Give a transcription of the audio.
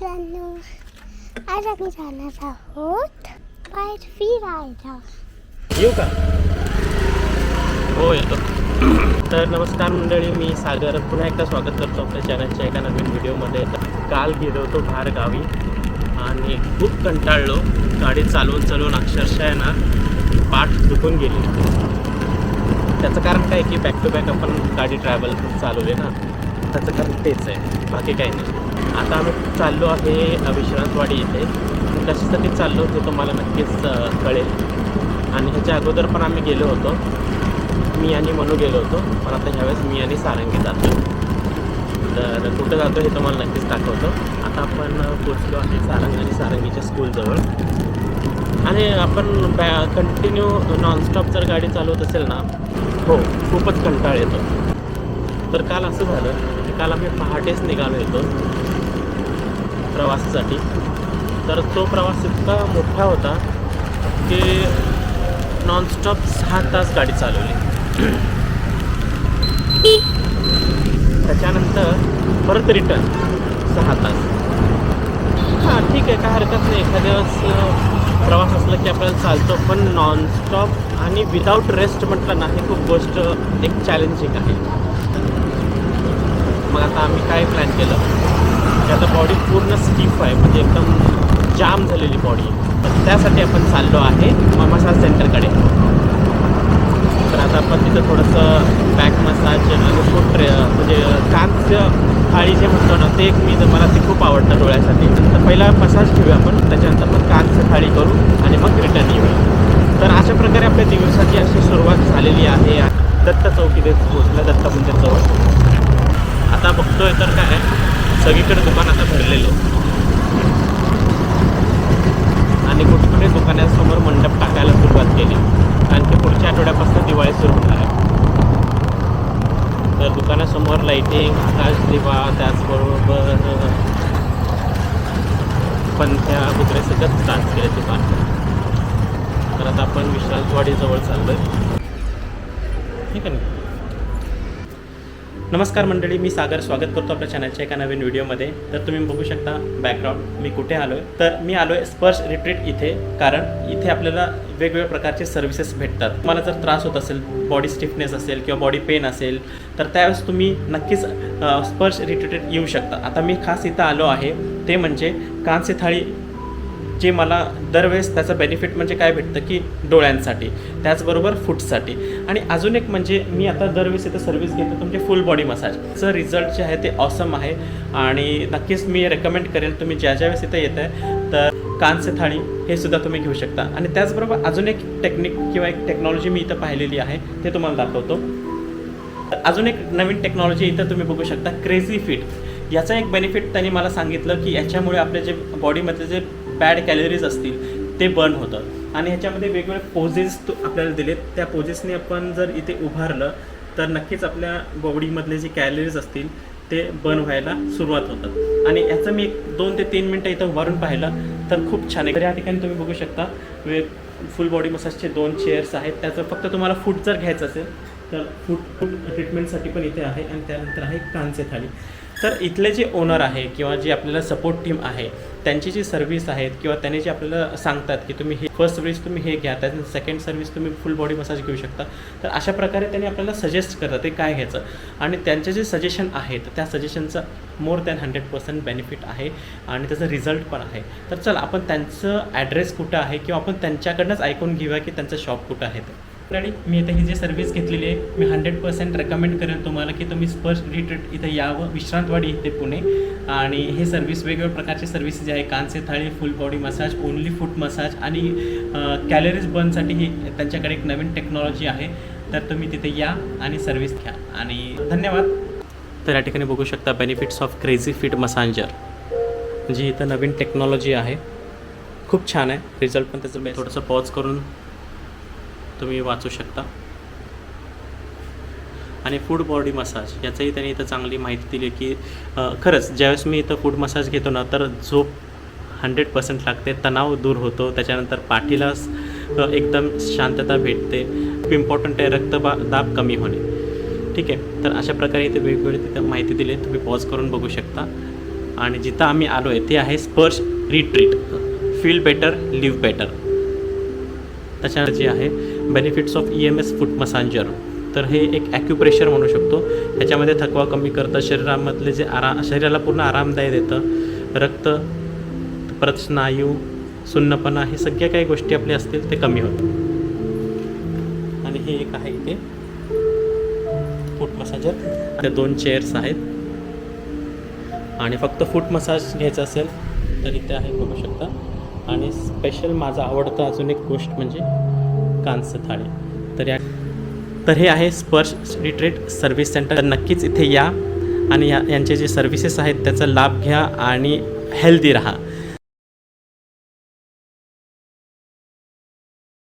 मित्रांनो आज आम्ही जाणार आहोत बाहेर फिरायला येऊ का? हो येतो. तर नमस्कार मंडळी मी सागर. पुन्हा एकदा स्वागत करतो आपल्या चॅनलच्या एका नवीन व्हिडिओमध्ये काल गेलो होतो बाहेर गावी आणि खूप कंटाळलो. गाडी चालवून चालवून अक्षरशः आहे ना पाठ दुखून गेली. त्याचं कारण काय की बॅक टू बॅक आपण गाडी ट्रॅव्हल चालवली ना? त्याचं कारण तेच आहे. बाकी काही नाही. आता आम्ही चाललो आहे विश्रांतवाडी इथे. कशासाठी चाललो ते तुम्हाला नक्कीच कळेल. आणि ह्याच्या अगोदर पण आम्ही गेलो होतो. मी आणि मनू गेलो होतो. पण आता ह्यावेळेस मी आणि सारंगी जातो. तर कुठं जातो हे तुम्हाला नक्कीच दाखवतो. आता आपण पोचलो आहे सारंग आणि सारंगीच्या स्कूलजवळ आणि आपण बॅ कंटिन्यू नॉनस्टॉप जर गाडी चालवत असेल ना हो खूपच कंटाळ येतो. तर काल असं झालं की काल आम्ही पहाटेच निघालो येतो प्रवासासाठी. तर तो प्रवास इतका मोठा होता की नॉनस्टॉप सहा तास गाडी चालवली. त्याच्यानंतर परत रिटर्न सहा तास. हां ठीक आहे काय हरकत नाही. एखाद्या वेळेस प्रवास असला की आपल्याला चालतो पण नॉनस्टॉप आणि विदाऊट रेस्ट म्हटलं ना हे खूप गोष्ट एक चॅलेंजिंग आहे. मग आता आम्ही काय प्लॅन केलं? की आता बॉडी पूर्ण स्टिफ आहे म्हणजे एकदम जाम झालेली बॉडी तर त्यासाठी आपण चाललो आहे मसाज सेंटरकडे. तर आता आपण तिथं थोडंसं बॅक मसाज आणि फूट म्हणजे कांस्य थाळी जे म्हणतो ना ते एक मी मला ते खूप आवडतं डोळ्यासाठी. तर पहिला मसाज घेऊया आपण त्याच्यानंतर आपण कांस्य थाळी करू आणि मग रिटर्न येऊया. तर अशा प्रकारे आपल्या दिवसाची अशी सुरुवात झालेली आहे. दत्त चौक इथे दत्त मंदिर जवळ. आता बघतोय तर काय सगळीकडे दुकान आता भरलेले. आणि कुठे कुठे दुकानासमोर मंडप टाकायला सुरुवात केली. कारण की पुढच्या आठवड्यापासून दिवाळी सुरू होणार आहे. तर दुकानासमोर लाईटिंग आकाश दिवा त्याचबरोबर पंथ्या वगैरे सगळं स्टार्ट केले दुकान. तर आता आपण विश्रांतवाडीजवळ चाललो आहे ठीक आहे ना? नमस्कार मंडळी मी सागर स्वागत करतो आपल्या चॅनलच्या एका नवीन व्हिडिओमध्ये. तर तुम्ही बघू शकता बॅकग्राऊंड मी कुठे आलो आहे तर मी आलो आहे स्पर्श रिट्रीट इथे कारण इथे आपल्याला वेगवेगळ्या प्रकारचे सर्व्हिसेस भेटतात. तुम्हाला जर त्रास होत असेल बॉडी स्टिफनेस असेल किंवा बॉडी पेन असेल तर त्यावेळेस तुम्ही नक्कीच स्पर्श रिट्रीट येऊ शकता. आता मी खास इथं आलो आहे ते म्हणजे कांसे थाळी जे मला दरवेळेस त्याचं बेनिफिट म्हणजे काय भेटतं की डोळ्यांसाठी. त्याचबरोबर फूटसाठी. आणि अजून एक म्हणजे मी आता दरवेळेस इथं सर्व्हिस घेतो तुमचे फुल बॉडी मसाजचं रिझल्ट जे आहे ते ऑसम आहे. आणि नक्कीच मी रेकमेंड करेल तुम्ही ज्या ज्या वेळेस इथं येत आहे तर कांस्य थाळी हे सुद्धा तुम्ही घेऊ शकता. आणि त्याचबरोबर अजून एक टेक्निक किंवा एक टेक्नॉलॉजी मी इथं पाहिलेली आहे ते तुम्हाला दाखवतो. अजून एक नवीन टेक्नॉलॉजी इथं तुम्ही बघू शकता क्रेझी फिट याचा एक बेनिफिट त्यांनी मला सांगितलं की याच्यामुळे आपले जे बॉडीमधले जे बॅड कॅलरीज असतील ते बर्न होतं. आणि ह्याच्यामध्ये वेगवेगळे पोजेस आपल्याला दिलेत. त्या पोजेसने आपण जर इथे उभारलं तर नक्कीच आपल्या बॉडीमधले जे कॅलरीज असतील ते बर्न व्हायला सुरुवात होतात. आणि याचं मी एक दोन ते तीन मिनटं इथं उभारून पाहिलं तर खूप छान आहे. तर या ठिकाणी तुम्ही बघू शकता वे फुल बॉडी मसाजचे दोन चेअर्स आहेत. त्याचं फक्त तुम्हाला फूट जर घ्यायचं असेल तर फूट फूट ट्रीटमेंटसाठी पण इथे आहे. आणि त्यानंतर आहे कांचे थाळी तर इथले जे ओनर आहे किंवा जे आपल्याला सपोर्ट टीम आहे त्यांची जी सर्व्हिस आहेत किंवा त्यांनी जे आपल्याला सांगतात की तुम्ही हे फर्स्ट सर्व्हिस तुम्ही हे घ्या त्यानंतर सेकंड सर्व्हिस तुम्ही फुल बॉडी मसाज घेऊ शकता तर अशा प्रकारे त्यांनी आपल्याला सजेस्ट करतात ते काय घ्यायचं. आणि त्यांचे जे सजेशन आहेत त्या सजेशनचं more than hundred percent benefit आहे आणि त्याचं रिझल्ट पण आहे. तर चल आपण त्यांचं ॲड्रेस कुठं आहे किंवा आपण त्यांच्याकडनंच ऐकून घेऊया की त्यांचं शॉप कुठं आहे ते. आणि मी इथे ही जी सर्व्हिस घेतलेली आहे मी हंड्रेड पर्सेंट रेकमेंड करेन तुम्हाला की तुम्ही स्पर्श रिट्रीट इथे यावं विश्रांतवाडी इथे पुणे. आणि हे सर्व्हिस वेगवेगळ्या प्रकारचे सर्व्हिस जे आहे कांसे थाळी full body massage only foot massage आणि कॅलरीज बर्नसाठी ही त्यांच्याकडे एक नवीन टेक्नॉलॉजी आहे. तर तुम्ही तिथे या आणि सर्व्हिस घ्या. आणि धन्यवाद. तर या ठिकाणी बघू शकता benefits of crazy fit massager जी इथं नवीन टेक्नॉलॉजी आहे. खूप छान आहे. रिझल्ट पण त्याचं थोडंसं पॉज करून तुम्ही वाचू शकता. आणि फूड बॉडी मसाज याचंही त्यांनी इथं चांगली माहिती दिली की खरंच ज्यावेळेस मी इथं फूड मसाज घेतो ना तर झोप हंड्रेड पर्सेंट लागते तणाव दूर होतो त्याच्यानंतर पाठीला एकदम शांतता भेटते खूप इम्पॉर्टंट आहे रक्तबा दाब कमी होणे. ठीक आहे तर अशा प्रकारे इथे वेगवेगळे तिथं माहिती दिली तुम्ही पॉज करून बघू शकता. आणि जिथं आम्ही आलो आहे ते आहे Sparsh retreat feel better live better त्याच्यानंतर जे आहे benefits of E M S foot massager तर हे एक ॲक्युप्रेशर म्हणू शकतो. ह्याच्यामध्ये थकवा कमी करतं शरीरामधले जे आरा शरीराला पूर्ण आरामदायी देतं. रक्त परत स्नायू सुन्नपणा हे सगळ्या काही गोष्टी आपल्या असतील ते कमी होतं आणि हे एक आहे इथे. फूट मसाजर त्या दोन चेअर्स आहेत. आणि फक्त फूट मसाज घ्यायचा असेल तर इथे आहे बघू शकता. आणि स्पेशल माझा आवडता अजून एक गोष्ट म्हणजे कांस्य थाळी तर या तर हे आहे स्पर्श रिट्रीट सर्व्हिस सेंटर. तर नक्कीच इथे या आणि या यांचे जे सर्व्हिसेस आहेत त्याचा लाभ घ्या आणि हेल्दी राहा.